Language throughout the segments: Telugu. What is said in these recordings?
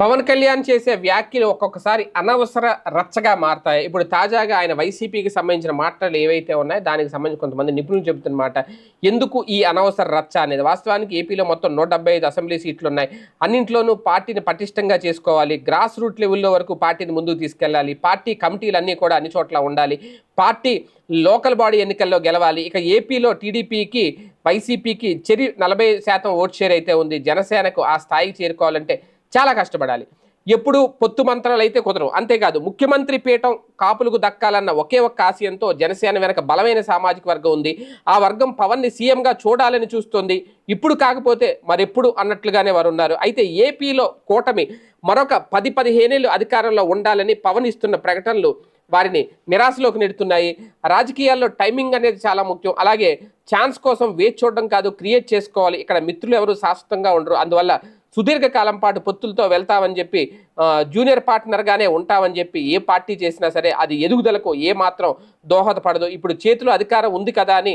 పవన్ కళ్యాణ్ చేసే వ్యాఖ్యలు ఒక్కొక్కసారి అనవసర రచ్చగా మారతాయి. ఇప్పుడు తాజాగా ఆయన వైసీపీకి సంబంధించిన మాటలు ఏవైతే ఉన్నాయో దానికి సంబంధించి కొంతమంది నిపుణులు చెబుతున్నమాట. ఎందుకు ఈ అనవసర రచ్చ అనేది? వాస్తవానికి ఏపీలో మొత్తం నూట డెబ్బై ఐదు అసెంబ్లీ సీట్లు ఉన్నాయి. అన్నింట్లోనూ పార్టీని పటిష్టంగా చేసుకోవాలి. గ్రాస్ రూట్ లెవెల్లో వరకు పార్టీని ముందుకు తీసుకెళ్ళాలి. పార్టీ కమిటీలు అన్నీ కూడా అన్ని చోట్ల ఉండాలి. పార్టీ లోకల్ బాడీ ఎన్నికల్లో గెలవాలి. ఇక ఏపీలో టీడీపీకి వైసీపీకి చెరి నలభై శాతం ఓట్ షేర్ అయితే ఉంది. జనసేనకు ఆ స్థాయికి చేరుకోవాలంటే చాలా కష్టపడాలి. ఎప్పుడు పొత్తు మంత్రాలు అయితే కుదరవు. అంతేకాదు ముఖ్యమంత్రి పీఠం కాపులకు దక్కాలన్న ఒకే ఒక్క ఆశయంతో జనసేన వెనక బలమైన సామాజిక వర్గం ఉంది. ఆ వర్గం పవన్ని సీఎంగా చూడాలని చూస్తోంది. ఇప్పుడు కాకపోతే మరెప్పుడు అన్నట్లుగానే వారు ఉన్నారు అయితే ఏపీలో కూటమి మరొక పది పదిహేనేళ్ళు అధికారంలో ఉండాలని పవన్ ఇస్తున్న ప్రకటనలు వారిని నిరాశలోకి నెడుతున్నాయి. రాజకీయాల్లో టైమింగ్ అనేది చాలా ముఖ్యం. అలాగే ఛాన్స్ కోసం వేచి చూడడం కాదు క్రియేట్ చేసుకోవాలి. ఇక్కడ మిత్రులు ఎవరు శాశ్వతంగా ఉండరు. అందువల్ల సుదీర్ఘకాలం పాటు పొత్తులతో వెళ్తామని చెప్పి జూనియర్ పార్ట్నర్గానే ఉంటామని చెప్పి ఏ పార్టీ చేసినా సరే అది ఎదుగుదలకు ఏ మాత్రం దోహదపడదు. ఇప్పుడు చేతిలో అధికారం ఉంది కదా అని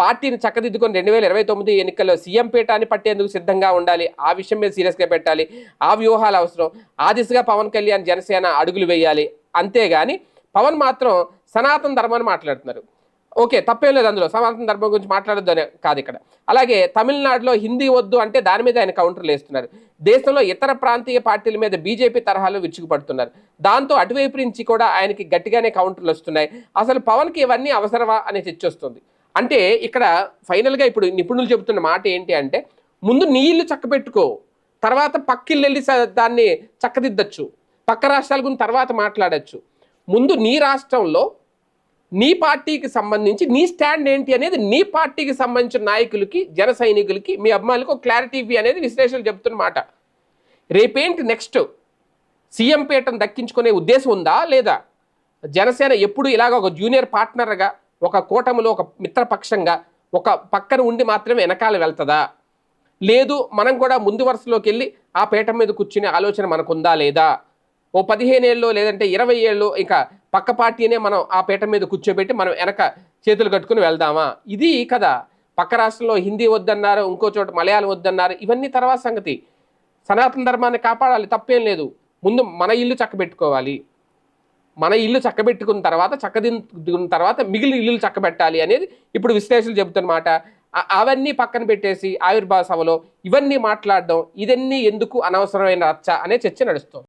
పార్టీని చక్కదిద్దుకొని రెండు వేల ఇరవై తొమ్మిది ఎన్నికల్లో సీఎం పీఠాన్ని పట్టేందుకు సిద్ధంగా ఉండాలి. ఆ విషయం మీద సీరియస్గా పెట్టాలి. ఆ వ్యూహాలు అవసరం. ఆ దిశగా పవన్ కళ్యాణ్ జనసేన అడుగులు వేయాలి. అంతేగాని పవన్ మాత్రం సనాతన ధర్మాన్ని మాట్లాడుతున్నారు. ఓకే తప్పేం లేదు అందులో. సనాతన ధర్మం గురించి మాట్లాడొద్దు అనే కాదు ఇక్కడ. అలాగే తమిళనాడులో హిందీ వద్దు అంటే దాని మీద ఆయన కౌంటర్లు వేస్తున్నారు. దేశంలో ఇతర ప్రాంతీయ పార్టీల మీద బీజేపీ తరహాలో విరుచుకుపడుతున్నారు. దాంతో అటువైపు నుంచి కూడా ఆయనకి గట్టిగానే కౌంటర్లు వస్తున్నాయి. అసలు పవన్కి ఇవన్నీ అవసరమా అనే చర్చ వస్తుంది. అంటే ఇక్కడ ఫైనల్గా ఇప్పుడు నిపుణులు చెబుతున్న మాట ఏంటి అంటే ముందు నీళ్ళు చక్కబెట్టుకో తర్వాత పక్కిల్లు వెళ్ళి దాన్ని చక్కదిద్దచ్చు పక్క రాష్ట్రాల గురించి తర్వాత మాట్లాడచ్చు. ముందు నీ రాష్ట్రంలో నీ పార్టీకి సంబంధించి నీ స్టాండ్ ఏంటి అనేది నీ పార్టీకి సంబంధించిన నాయకులకి జన సైనికులకి మీ అభిమానులకు క్లారిటీ ఇవి అనేది విశ్లేషణ చెప్తున్నమాట రేపేంటి నెక్స్ట్? సీఎం పీఠం దక్కించుకునే ఉద్దేశం ఉందా లేదా? జనసేన ఎప్పుడు ఇలాగ ఒక జూనియర్ పార్ట్నర్గా ఒక కూటమిలో ఒక మిత్రపక్షంగా ఒక పక్కన ఉండి మాత్రమే వెనకాల వెళ్తుందా? లేదు మనం కూడా ముందు వరుసలోకి వెళ్ళి ఆ పీఠం మీద కూర్చునే ఆలోచన మనకుందా లేదా? ఓ పదిహేను ఏళ్ళు లేదంటే ఇరవై ఏళ్ళు ఇంకా పక్క పార్టీనే మనం ఆ పీట మీద కూర్చోబెట్టి మనం వెనక చేతులు కట్టుకుని వెళ్దామా? ఇది కదా పక్క రాష్ట్రంలో హిందీ వద్దన్నారు ఇంకో చోట మలయాళం వద్దన్నారు ఇవన్నీ తర్వాత సంగతి. సనాతన ధర్మాన్ని కాపాడాలి తప్పేం లేదు. ముందు మన ఇల్లు చక్కబెట్టుకోవాలి. మన ఇల్లు చక్కబెట్టుకున్న తర్వాత చక్కదిద్దుకున్న తర్వాత మిగిలిన ఇల్లు చక్కబెట్టాలి అనేది ఇప్పుడు విశ్లేషణలు చెబుతున్నమాట. అవన్నీ పక్కన పెట్టేసి ఆవిర్భావ సభలో ఇవన్నీ మాట్లాడడం ఇదన్నీ ఎందుకు అనవసరమైన రచ్చ అనే చర్చ నడుస్తుంది.